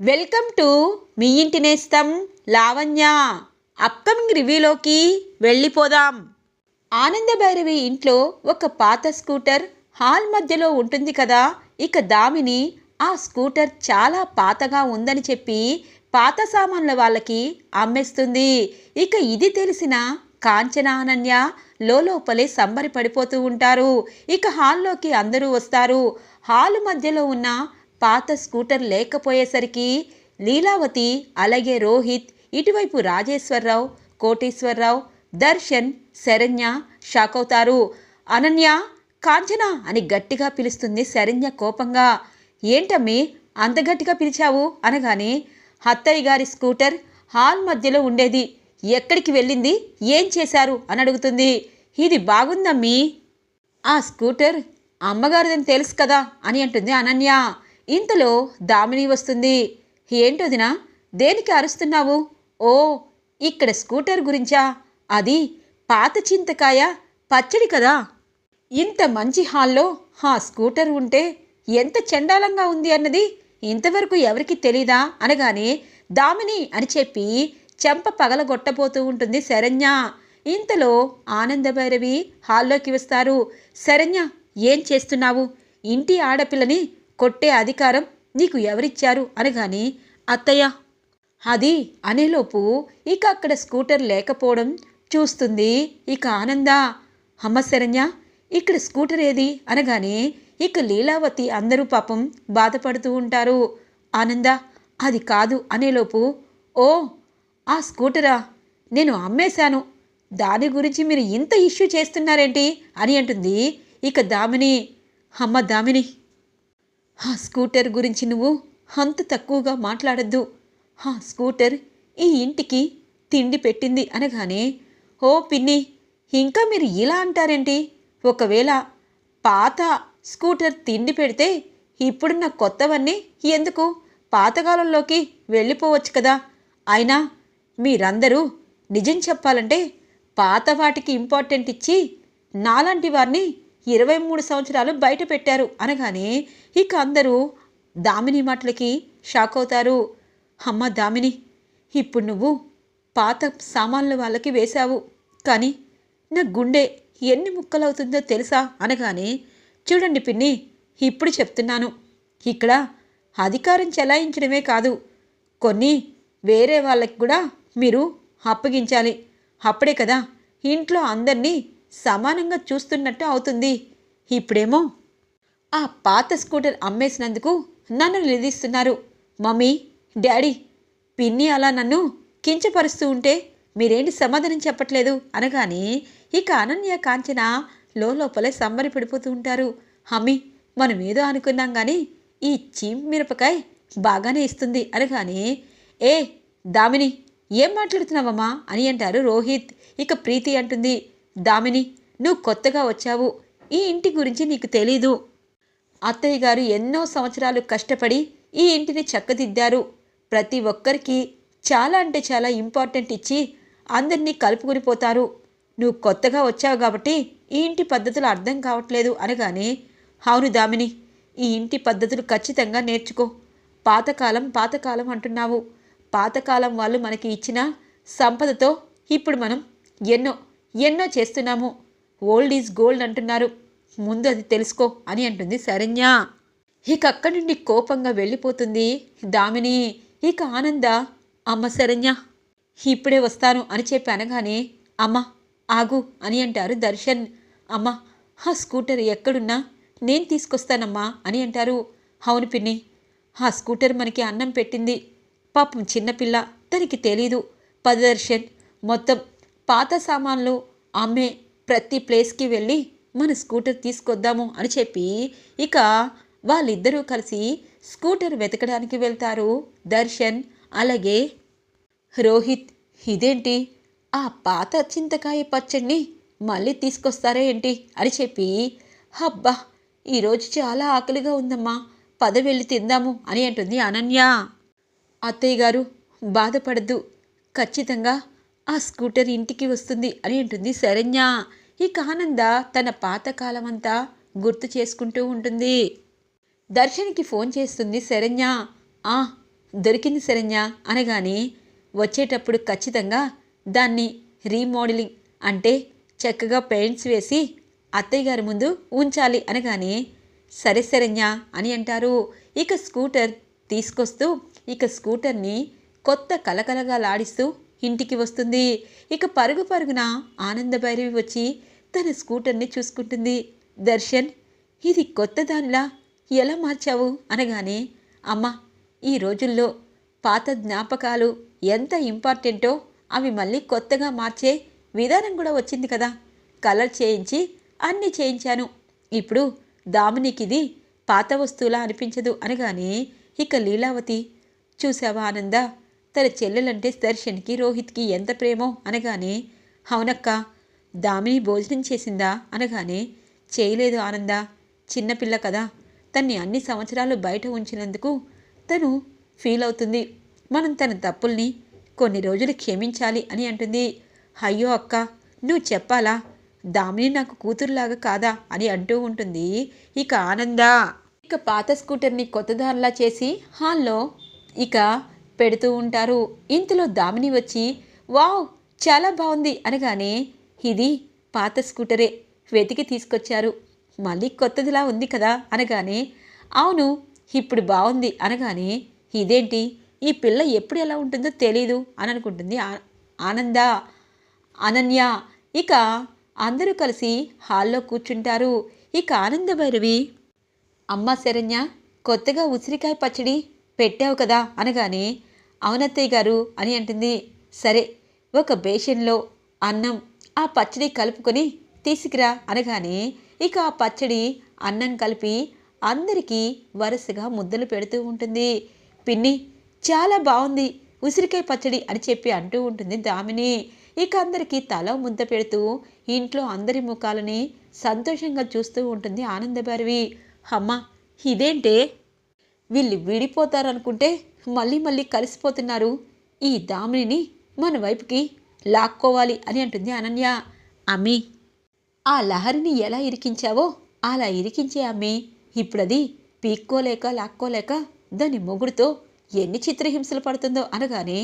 Welcome to me ఇంటి నేస్తం Lavanya. Upcoming రివ్యూలోకి వెళ్ళిపోదాం. ఆనందభైరవి ఇంట్లో ఒక పాత స్కూటర్ హాల్ మధ్యలో ఉంటుంది కదా. ఇక దామిని ఆ స్కూటర్ చాలా పాతగా ఉందని చెప్పి పాత సామాన్ల వాళ్ళకి అమ్మేస్తుంది. ఇక ఇది తెలిసిన కాంచన అనన్య లోపలే సంబరి పడిపోతూ ఉంటారు. ఇక హాల్లోకి అందరూ వస్తారు. హాలు మధ్యలో ఉన్న పాత స్కూటర్ లేకపోయేసరికి లీలావతి అలాగే రోహిత్ ఇటువైపు రాజేశ్వరరావు కోటేశ్వరరావు దర్శన్ శరణ్య షాక్ అవుతారు అనన్య కాంచన అని గట్టిగా పిలుస్తుంది శరణ్య కోపంగా. ఏంటమ్మి అంత గట్టిగా పిలిచావు? అనగానే అత్తయ్య గారి స్కూటర్ హాల్ మధ్యలో ఉండేది. ఎక్కడికి వెళ్ళింది? ఏం చేశారు? అని అడుగుతుంది. ఇది బాగుందమ్మీ. ఆ స్కూటర్ అమ్మగారిదని తెలుసు కదా అని అంటుంది అనన్య. ఇంతలో దామిని వస్తుంది. ఏంటోదినా దేనికి అరుస్తున్నావు? ఓ ఇక్కడ స్కూటర్ గురించా? అది పాత చింతకాయ పచ్చడి కదా. ఇంత మంచి హాల్లో ఆ స్కూటర్ ఉంటే ఎంత చండాలంగా ఉంది అన్నది ఇంతవరకు ఎవరికి తెలీదా అనగానే దామిని అని చెప్పి చెంప పగలగొట్టబోతూ ఉంటుంది శరణ్య. ఇంతలో ఆనందభైరవి హాల్లోకి వస్తారు. శరణ్య ఏం చేస్తున్నావు? ఇంటి ఆడపిల్లని కొట్టే అధికారం నీకు ఎవరిచ్చారు? అనగానే అత్తయ్య. అది అనేలోపు ఇక అక్కడ స్కూటర్ లేకపోవడం చూస్తుంది. ఇక ఆనంద అమ్మ శరణ్య ఇక్కడ స్కూటర్ ఏది? అనగానే ఇక లీలావతి అందరూ పాపం బాధపడుతూ ఉంటారు. ఆనంద అది కాదు అనేలోపు ఓ ఆ స్కూటరా? నేను అమ్మేశాను. దాని గురించి మీరు ఇంత ఇష్యూ చేస్తున్నారేంటి? అని అంటుంది. ఇక దామిని అమ్మ దామిని. ఆ స్కూటర్ గురించి నువ్వు అంత తక్కువగా మాట్లాడద్దు. ఆ స్కూటర్ ఈ ఇంటికి తిండి పెట్టింది అనగానే ఓ పిన్ని ఇంకా మీరు ఇలా అంటారేంటి? ఒకవేళ పాత స్కూటర్ తిండి పెడితే ఇప్పుడున్న కొత్తవన్నీ ఎందుకు? పాతకాలంలోకి వెళ్ళిపోవచ్చు కదా. అయినా మీరందరూ నిజం చెప్పాలంటే పాత వాటికి ఇంపార్టెంట్ ఇచ్చి నాలాంటి వారిని ఇరవై మూడు సంవత్సరాలు బయట పెట్టారు అనగానే ఇక అందరూ దామిని మాటలకి షాక్ అవుతారు. అమ్మ దామిని ఇప్పుడు నువ్వు పాత సామాన్ల వాళ్ళకి వేశావు. కానీ నా గుండె ఎన్ని ముక్కలవుతుందో తెలుసా అనగానే చూడండి పిన్ని ఇప్పుడు చెప్తున్నాను. ఇక్కడ అధికారం చెలాయించడమే కాదు కొన్ని వేరే వాళ్ళకి కూడా మీరు అప్పగించాలి. అప్పుడే కదా ఇంట్లో అందరినీ సమానంగా చూస్తున్నట్టు అవుతుంది. ఇప్పుడేమో ఆ పాత స్కూటర్ అమ్మేసినందుకు నన్ను నిలదీస్తున్నారు. మమ్మీ డాడీ పిన్ని అలా నన్ను కించపరుస్తూ ఉంటే మీరేంటి సమాధానం చెప్పట్లేదు? అనగానే ఇక అనన్య కాంచన లోపలే సంబరి పడిపోతూ ఉంటారు. హమ్మి మనం ఏదో అనుకున్నాం కానీ ఈ చీమ్ మిరపకాయ బాగానే ఇస్తుంది. అనగానే ఏ దామిని ఏం మాట్లాడుతున్నావమ్మా? అని అంటారు రోహిత్. ఇక ప్రీతి అంటుంది దామిని నువ్వు కొత్తగా వచ్చావు. ఈ ఇంటి గురించి నీకు తెలీదు. అత్తయ్య గారు ఎన్నో సంవత్సరాలు కష్టపడి ఈ ఇంటిని చక్కదిద్దారు. ప్రతి ఒక్కరికి చాలా అంటే చాలా ఇంపార్టెంట్ ఇచ్చి అందరినీ కలుపుకుని పోతారు. నువ్వు కొత్తగా వచ్చావు కాబట్టి ఈ ఇంటి పద్ధతులు అర్థం కావట్లేదు అనగానే అవును దామిని ఈ ఇంటి పద్ధతులు ఖచ్చితంగా నేర్చుకో. పాతకాలం పాతకాలం అంటున్నావు. పాతకాలం వాళ్ళు మనకి ఇచ్చిన సంపదతో ఇప్పుడు మనం ఎన్నో ఎన్నో చేస్తున్నాము. ఓల్డ్ ఈజ్ గోల్డ్ అంటున్నారు. ముందు అది తెలుసుకో అని అంటుంది శరణ్య. ఇక అక్కడి నుండి కోపంగా వెళ్ళిపోతుంది దామిని. ఇక ఆనంద అమ్మ శరణ్య ఇప్పుడే వస్తాను అని చెప్పి అనగానే అమ్మ ఆగు అని అంటారు దర్శన్. అమ్మ ఆ స్కూటర్ ఎక్కడున్నా నేను తీసుకొస్తానమ్మా అని అంటారు. అవును పిన్ని ఆ స్కూటర్ మనకి అన్నం పెట్టింది. పాపం చిన్నపిల్ల తనకి తెలీదు. పదదర్శన్ మొత్తం పాత సామాన్లు అమ్మే ప్రతి ప్లేస్కి వెళ్ళి మన స్కూటర్ తీసుకొద్దాము అని చెప్పి ఇక వాళ్ళిద్దరూ కలిసి స్కూటర్ వెతకడానికి వెళ్తారు. దర్శన్ అలాగే రోహిత్ ఇదేంటి? ఆ పాత చింతకాయ పచ్చడిని మళ్ళీ తీసుకొస్తారా ఏంటి? అని చెప్పి అబ్బా ఈరోజు చాలా ఆకలిగా ఉందమ్మా పద వెళ్ళి తిందాము అని అంటుంది అనన్య. అత్తయ్య గారు బాధపడద్దు ఖచ్చితంగా ఆ స్కూటర్ ఇంటికి వస్తుంది అని అంటుంది శరణ్య. ఇక ఆనంద తన పాతకాలమంతా గుర్తు చేసుకుంటూ ఉంటుంది. దర్శన్కి ఫోన్ చేస్తుంది శరణ్య. ఆ దొరికింది శరణ్య అనగానే వచ్చేటప్పుడు ఖచ్చితంగా దాన్ని రీమోడలింగ్ అంటే చక్కగా పెయింట్స్ వేసి అత్తయ్య గారి ముందు ఉంచాలి అనగానే సరే శరణ్య అని అంటారు. ఇక స్కూటర్ తీసుకొస్తూ ఇక స్కూటర్ని కొత్త కలకలగా లాడిస్తూ ఇంటికి వస్తుంది. ఇక పరుగు పరుగున ఆనందభైరవి వచ్చి తన స్కూటర్ని చూసుకుంటుంది. దర్శన్ ఇది కొత్త దానిలా ఎలా మార్చావు? అనగానే అమ్మ ఈ రోజుల్లో పాత జ్ఞాపకాలు ఎంత ఇంపార్టెంటో అవి మళ్ళీ కొత్తగా మార్చే విధానం కూడా వచ్చింది కదా. కలర్ చేయించి అన్నీ చేయించాను. ఇప్పుడు దామినికి ఇది పాత వస్తువులా అనిపించదు. అనగానే ఇక లీలావతి చూసావా ఆనంద? తన చెల్లెలంటే దర్శన్కి రోహిత్కి ఎంత ప్రేమో అనగానే అవునక్క దామిని భోజనం చేసిందా? అనగానే చేయలేదు ఆనంద చిన్నపిల్ల కదా. తన్ని అన్ని సంవత్సరాలు బయట ఉంచినందుకు తను ఫీల్ అవుతుంది. మనం తన తప్పుల్ని కొన్ని రోజులు క్షమించాలి అని అంటుంది. అయ్యో అక్క నువ్వు చెప్పాలా? దామిని నాకు కూతురులాగా కాదా? అని అంటూ ఉంటుంది ఇక ఆనంద. ఇక పాత స్కూటర్ని కొత్త దారిలా చేసి హాల్లో ఇక పెడుతూ ఉంటారు. ఇంతలో దామిని వచ్చి వావ్ చాలా బాగుంది అనగానే ఇది పాత స్కూటరే వెతికి తీసుకొచ్చారు. మళ్ళీ కొత్తదిలా ఉంది కదా అనగానే అవును ఇప్పుడు బాగుంది అనగానే ఇదేంటి ఈ పిల్ల ఎప్పుడు ఎలా ఉంటుందో తెలీదు అని అనుకుంటుంది ఆనంద అనన్య. ఇక అందరూ కలిసి హాల్లో కూర్చుంటారు. ఇక ఆనంద భైరవి అమ్మ శరణ్య కొత్తగా ఉసిరికాయ పచ్చడి పెట్టావు కదా అనగానే అవునత్తయ్య గారు అని అంటుంది. సరే ఒక బేషన్లో అన్నం ఆ పచ్చడి కలుపుకొని తీసుకురా అనగానే ఇక ఆ పచ్చడి అన్నం కలిపి అందరికీ వరుసగా ముద్దలు పెడుతూ ఉంటుంది. పిన్ని చాలా బాగుంది ఉసిరికాయ పచ్చడి అని చెప్పి అంటూ ఉంటుంది దామిని. ఇక అందరికీ తల ముద్ద పెడుతూ ఇంట్లో అందరి ముఖాలని సంతోషంగా చూస్తూ ఉంటుంది ఆనందభారవి. అమ్మ ఇదేంటే? వీళ్ళు విడిపోతారనుకుంటే మళ్ళీ మళ్ళీ కలిసిపోతున్నారు. ఈ దామిని మన వైపుకి లాక్కోవాలి అని అంటుంది అనన్య. అమ్మి ఆ లహరిని ఎలా ఇరికించావో అలా ఇరికించే అమ్మి. ఇప్పుడది పీక్కోలేక లాక్కోలేక దాని మొగుడుతో ఎన్ని చిత్రహింసలు పడుతుందో అనగానే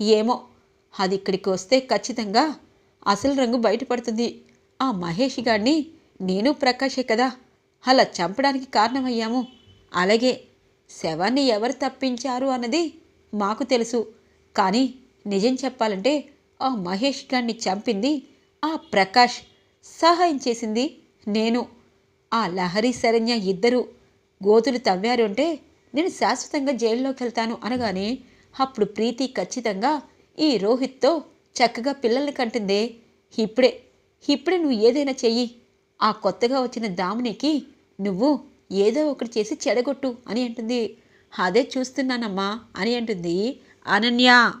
ఏమో అది ఇక్కడికి వస్తే ఖచ్చితంగా అసలు రంగు బయటపడుతుంది. ఆ మహేష్ గాడిని నేను ప్రకాషే కదా అలా చంపడానికి కారణమయ్యాము. అలాగే శవాన్ని ఎవరు తప్పించారు అన్నది మాకు తెలుసు. కానీ నిజం చెప్పాలంటే ఆ మహేష్ గారిని చంపింది ఆ ప్రకాష్. సహాయం చేసింది నేను. ఆ లహరి శరణ్య ఇద్దరు గోతులు తవ్వారు అంటే నేను శాశ్వతంగా జైల్లోకి వెళ్తాను అనగానే అప్పుడు ప్రీతి ఖచ్చితంగా ఈ రోహిత్తో చక్కగా పిల్లల్ని కంటుందే. ఇప్పుడే ఇప్పుడే నువ్వు ఏదైనా చెయ్యి. ఆ కొత్తగా వచ్చిన దామునికి నువ్వు ఏదో ఒకటి చేసి చెడగొట్టు అని అంటుంది. అదే చూస్తున్నానమ్మా అని అంటుంది అనన్య.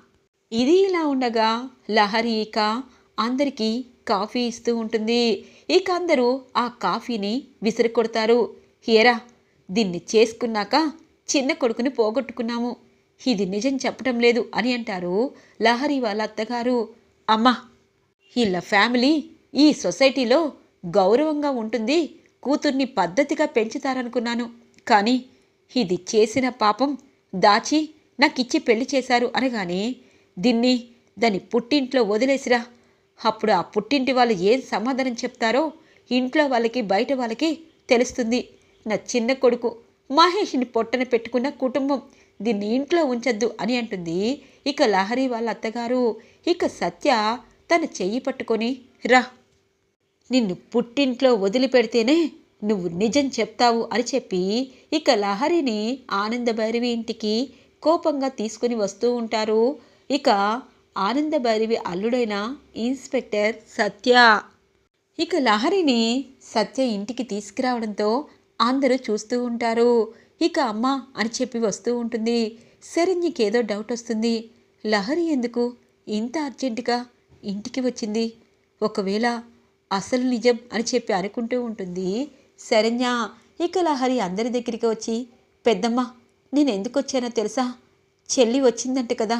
ఇది ఇలా ఉండగా లహరి ఇక అందరికీ కాఫీ ఇస్తూ ఉంటుంది. ఇక అందరూ ఆ కాఫీని విసిరికొడతారు. కొడతారు దీన్ని చేసుకున్నాక చిన్న కొడుకుని పోగొట్టుకున్నాము. ఇది నిజం చెప్పటం లేదు అని అంటారు లహరి వాళ్ళ అత్తగారు. అమ్మా వీళ్ళ ఫ్యామిలీ ఈ సొసైటీలో గౌరవంగా ఉంటుంది. కూతుర్ని పద్ధతిగా పెంచుతారనుకున్నాను. కానీ ఇది చేసిన పాపం దాచి నాకిచ్చి పెళ్ళి చేశారు అనగానే దీన్ని దాని పుట్టింట్లో వదిలేసిరా. అప్పుడు ఆ పుట్టింటి వాళ్ళు ఏం సమాధానం చెప్తారో ఇంట్లో వాళ్ళకి బయట వాళ్ళకి తెలుస్తుంది. నా చిన్న కొడుకు మహేష్ని పొట్టన పెట్టుకున్న కుటుంబం దీన్ని ఇంట్లో ఉంచొద్దు అని అంటుంది. ఇక లహరి వాళ్ళ అత్తగారు ఇక సత్య తన చెయ్యి పట్టుకొని రా నిన్ను పుట్టింట్లో వదిలిపెడితేనే నువ్వు నిజం చెప్తావు అని చెప్పి ఇక లహరిని ఆనందభైరవి ఇంటికి కోపంగా తీసుకుని వస్తూ ఉంటారు. ఇక ఆనందభైరవి అల్లుడైన ఇన్స్పెక్టర్ సత్య. ఇక లహరిని సత్య ఇంటికి తీసుకురావడంతో అందరూ చూస్తూ ఉంటారు. ఇక అమ్మ అని చెప్పి వస్తూ ఉంటుంది. శరణ్యకేదో డౌట్ వస్తుంది. లహరి ఎందుకు ఇంత అర్జెంటుగా ఇంటికి వచ్చింది? ఒకవేళ అసలు నిజం అని చెప్పి అనుకుంటూ ఉంటుంది. శరణ్య ఇక లహరి అందరి దగ్గరికి వచ్చి పెద్దమ్మ నేను ఎందుకు వచ్చానో తెలుసా? చెల్లి వచ్చిందంట కదా.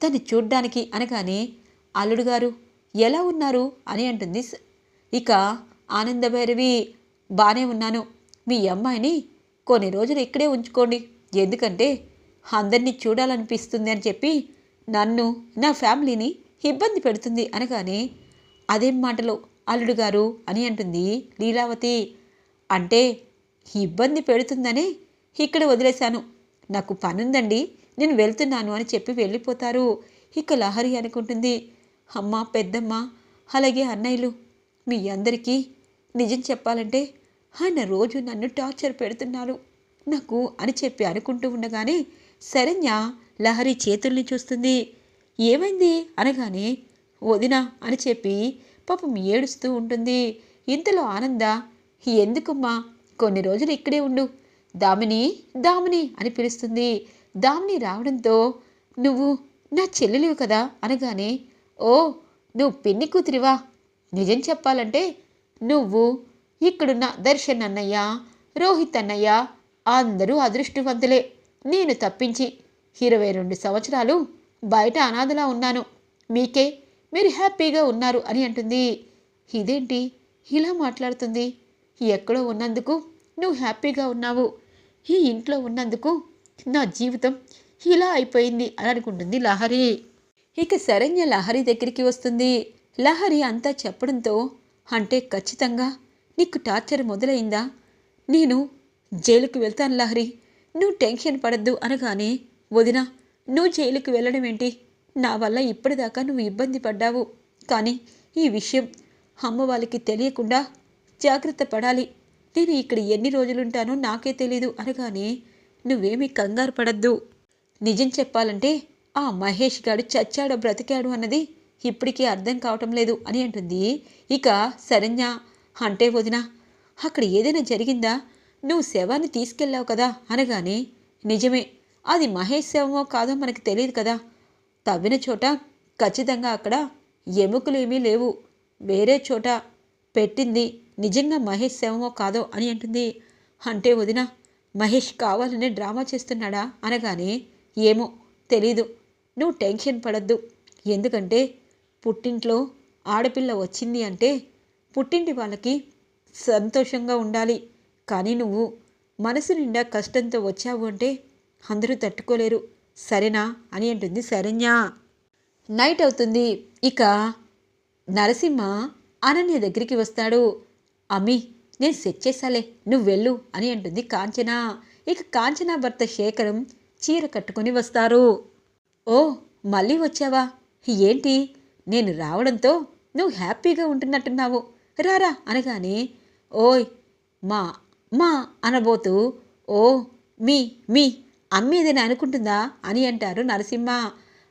తను చూడ్డానికి అనగానే అల్లుడు గారు ఎలా ఉన్నారు? అని అంటుంది ఇక ఆనందభైరవి బాగానే ఉన్నాను. మీ అమ్మాయిని కొన్ని రోజులు ఇక్కడే ఉంచుకోండి. ఎందుకంటే అందరినీ చూడాలనిపిస్తుంది అని చెప్పి నన్ను నా ఫ్యామిలీని ఇబ్బంది పెడుతుంది అనగానే అదేం మాటలు అల్లుడు గారు అని అంటుంది లీలావతి. అంటే ఇబ్బంది పెడుతుందని ఇక్కడ వదిలేశాను. నాకు పనుందండి నేను వెళ్తున్నాను అని చెప్పి వెళ్ళిపోతారు. ఇక లహరి అనుకుంటుంది అమ్మ పెద్దమ్మ అలాగే అన్నయ్యలు మీ అందరికీ నిజం చెప్పాలంటే ఆయన రోజు నన్ను టార్చర్ పెడుతున్నారు నాకు అని చెప్పి అనుకుంటూ ఉండగానే శరణ్య లహరి చేతుల్ని చూస్తుంది. ఏమైంది? అనగానే వదినా అని చెప్పి పాపం ఏడుస్తూ ఉంటుంది. ఇంతలో ఆనంద ఎందుకమ్మా కొన్ని రోజులు ఇక్కడే ఉండు. దామిని దామిని అని పిలుస్తుంది. దామిని రావడంతో నువ్వు నా చెల్లెలివి కదా అనగానే ఓ నువ్వు పిన్ని కూతురివా? నిజం చెప్పాలంటే నువ్వు ఇక్కడున్న దర్శన్ అన్నయ్య రోహిత్ అన్నయ్య అందరూ అదృష్టవంతులే. నేను తప్పించి ఇరవై రెండు సంవత్సరాలు బయట అనాథలా ఉన్నాను. మీకే మీరు హ్యాపీగా ఉన్నారు అని అంటుంది. ఇదేంటి? ఇలా మాట్లాడుతుంది. ఎక్కడో ఉన్నందుకు నువ్వు హ్యాపీగా ఉన్నావు. ఈ ఇంట్లో ఉన్నందుకు నా జీవితం ఇలా అయిపోయింది అని అనుకుంటుంది లహరి. ఇక శరణ్య లహరి దగ్గరికి వస్తుంది. లహరి అంతా చెప్పడంతో అంటే ఖచ్చితంగా నీకు టార్చర్ మొదలైందా? నేను జైలుకు వెళ్తాను లహరి. నువ్వు టెన్షన్ పడద్దు అనగానే వదిన నువ్వు జైలుకు వెళ్ళడం ఏంటి? నా వల్ల ఇప్పటిదాకా నువ్వు ఇబ్బంది పడ్డావు. కానీ ఈ విషయం అమ్మ వాళ్ళకి తెలియకుండా జాగ్రత్త పడాలి. నేను ఇక్కడ ఎన్ని రోజులుంటానో నాకే తెలీదు అనగానే నువ్వేమీ కంగారు పడద్దు. నిజం చెప్పాలంటే ఆ మహేష్ గాడు చచ్చాడో బ్రతికాడు అన్నది ఇప్పటికీ అర్థం కావటం లేదు అని అంటుంది. ఇక శరణ్య అంటే వదిన అక్కడ ఏదైనా జరిగిందా? నువ్వు శవాన్ని తీసుకెళ్ళావు కదా అనగానే నిజమే అది మహేష్ శవమో కాదో మనకు తెలియదు కదా. తవ్విన చోట ఖచ్చితంగా అక్కడ ఎముకలు ఏమీ లేవు. వేరే చోట పెట్టింది నిజంగా మహేష్ శవమో కాదో అని అంటుంది. అంటే వదిన మహేష్ కావాలనే డ్రామా చేస్తున్నాడా అనగానే ఏమో తెలీదు. నువ్వు టెన్షన్ పడద్దు. ఎందుకంటే పుట్టింట్లో ఆడపిల్ల వచ్చింది అంటే పుట్టింటి వాళ్ళకి సంతోషంగా ఉండాలి. కానీ నువ్వు మనసు నిండా కష్టంతో వచ్చావు అంటే అందరూ తట్టుకోలేరు. సరేనా అని అంటుంది శరణ్య. నైట్ అవుతుంది. ఇక నరసింహ అనన్య దగ్గరికి వస్తాడు. అమ్మి నేను సెట్ చేసాలే నువ్వు వెళ్ళు అని అంటుంది కాంచన. ఇక కాంచన భర్త శేఖరం చీర కట్టుకొని వస్తారు. ఓ మళ్ళీ వచ్చావా? ఏంటి? నేను రావడంతో నువ్వు హ్యాపీగా ఉంటున్నట్టున్నావు. రారా అనగానే ఓయ్ మా మా అనబోతూ ఓ మీ మీ అమ్మేదని అనుకుంటుందా? అని అంటారు నరసింహ.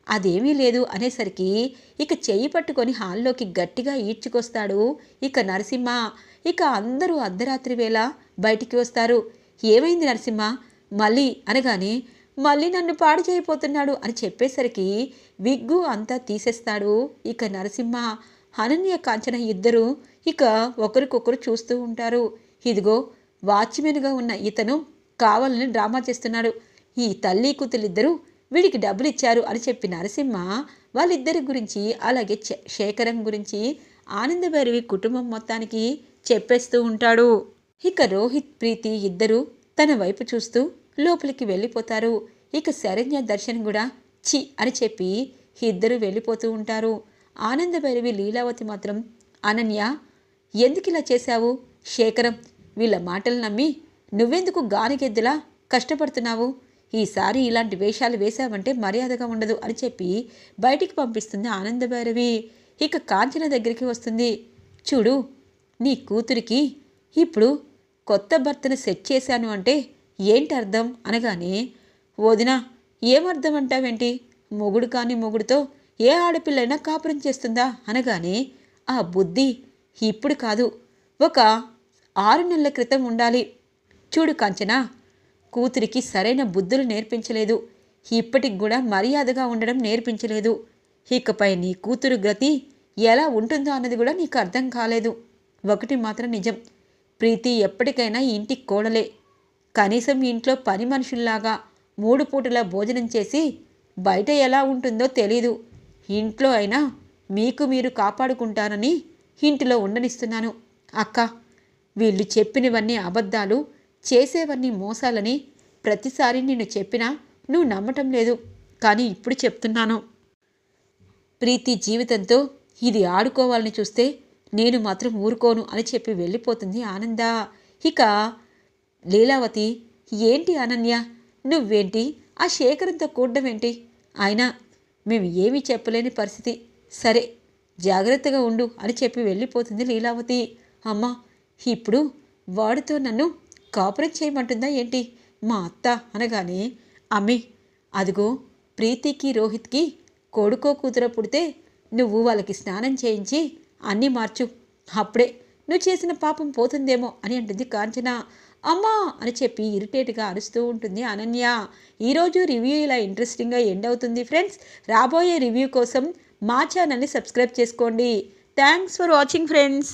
అదేమీ లేదు అనేసరికి ఇక చెయ్యి పట్టుకొని హాల్లోకి గట్టిగా ఈడ్చుకొస్తాడు ఇక నరసింహ. ఇక అందరూ అర్ధరాత్రి వేళ బయటికి వస్తారు. ఏమైంది నరసింహ? మళ్ళీ అనగానే మళ్ళీ నన్ను పాడు చేయబోతున్నాడు అని చెప్పేసరికి విగ్గు అంతా తీసేస్తాడు ఇక నరసింహ. అనన్య కాంచన ఇద్దరు ఇక ఒకరికొకరు చూస్తూ ఉంటారు. ఇదిగో వాచ్మెన్గా ఉన్న ఇతను కావాలని డ్రామా చేస్తున్నాడు. ఈ తల్లి కూతులిద్దరూ వీడికి డబ్బులిచ్చారు అని చెప్పి నరసింహ వాళ్ళిద్దరి గురించి అలాగే శేఖరం గురించి ఆనందభైరవి కుటుంబం మొత్తానికి చెప్పేస్తూ ఉంటాడు. ఇక రోహిత్ ప్రీతి ఇద్దరూ తన వైపు చూస్తూ లోపలికి వెళ్ళిపోతారు. ఇక శరణ్య దర్శన్ కూడా చి అని చెప్పి ఇద్దరు వెళ్ళిపోతూ ఉంటారు. ఆనందభైరవి లీలావతి మాత్రం అనన్య ఎందుకు ఇలా చేశావు? శేఖరం వీళ్ళ మాటలు నమ్మి నువ్వెందుకు గానిగెద్దులా కష్టపడుతున్నావు? ఈసారి ఇలాంటి వేషాలు వేశావంటే మర్యాదగా ఉండదు అని చెప్పి బయటికి పంపిస్తుంది ఆనందభైరవి. ఇక కాంచన దగ్గరికి వస్తుంది. చూడు నీ కూతురికి ఇప్పుడు కొత్త భర్తను సెట్ చేశాను అంటే ఏంటి అర్థం అనగానే వదినా ఏమర్థం అంటావేంటి మొగుడు కాని మొగుడుతో ఏ ఆడపిల్లైనా కాపురం చేస్తుందా? అనగానే ఆ బుద్ధి ఇప్పుడు కాదు. ఒక ఆరు నెలల క్రితం ఉండాలి. చూడు కాంచనా కూతురికి సరైన బుద్ధులు నేర్పించలేదు. ఇప్పటికి కూడా మర్యాదగా ఉండడం నేర్పించలేదు. ఇకపై నీ కూతురు గతి ఎలా ఉంటుందో అన్నది కూడా నీకు అర్థం కాలేదు. ఒకటి మాత్రం నిజం. ప్రీతి ఎప్పటికైనా ఇంటికి కోడలే. కనీసం ఇంట్లో పని మనుషుల్లాగా మూడు పూటలా భోజనం చేసి బయట ఎలా ఉంటుందో తెలీదు. ఇంట్లో అయినా మీకు మీరు కాపాడుకుంటారని ఇంటిలో ఉండనిస్తున్నాను. అక్క వీళ్ళు చెప్పినవన్నీ అబద్ధాలు చేసేవన్నీ మోసాలని ప్రతిసారి నేను చెప్పినా నువ్వు నమ్మటం లేదు. కానీ ఇప్పుడు చెప్తున్నాను. ప్రీతి జీవితంతో ఇది ఆడుకోవాలని చూస్తే నేను మాత్రం ఊరుకోను అని చెప్పి వెళ్ళిపోతుంది ఆనంద. ఇక లీలావతి ఏంటి అనన్య? నువ్వేంటి? ఆ శేఖరంతో కూడడం ఏంటి అయినా మేము ఏమీ చెప్పలేని పరిస్థితి. సరే జాగ్రత్తగా ఉండు అని చెప్పి వెళ్ళిపోతుంది లీలావతి. అమ్మ ఇప్పుడు వాడితో నన్ను కాపురం చేయమంటుందా ఏంటి? మా అత్త అనగానే అమ్మి అదిగో ప్రీతికి రోహిత్కి కొడుకో కూతుర పుడితే నువ్వు వాళ్ళకి స్నానం చేయించి అన్నీ మార్చు. అప్పుడే నువ్వు చేసిన పాపం పోతుందేమో అని అంటుంది కాంచన. అమ్మా అని చెప్పి ఇరిటేట్గా అరుస్తూ ఉంటుంది అనన్య. ఈరోజు రివ్యూ ఇలా ఇంట్రెస్టింగ్గా ఎండ్ అవుతుంది ఫ్రెండ్స్. రాబోయే రివ్యూ కోసం మా ఛానల్ని సబ్స్క్రైబ్ చేసుకోండి. Thanks for watching friends.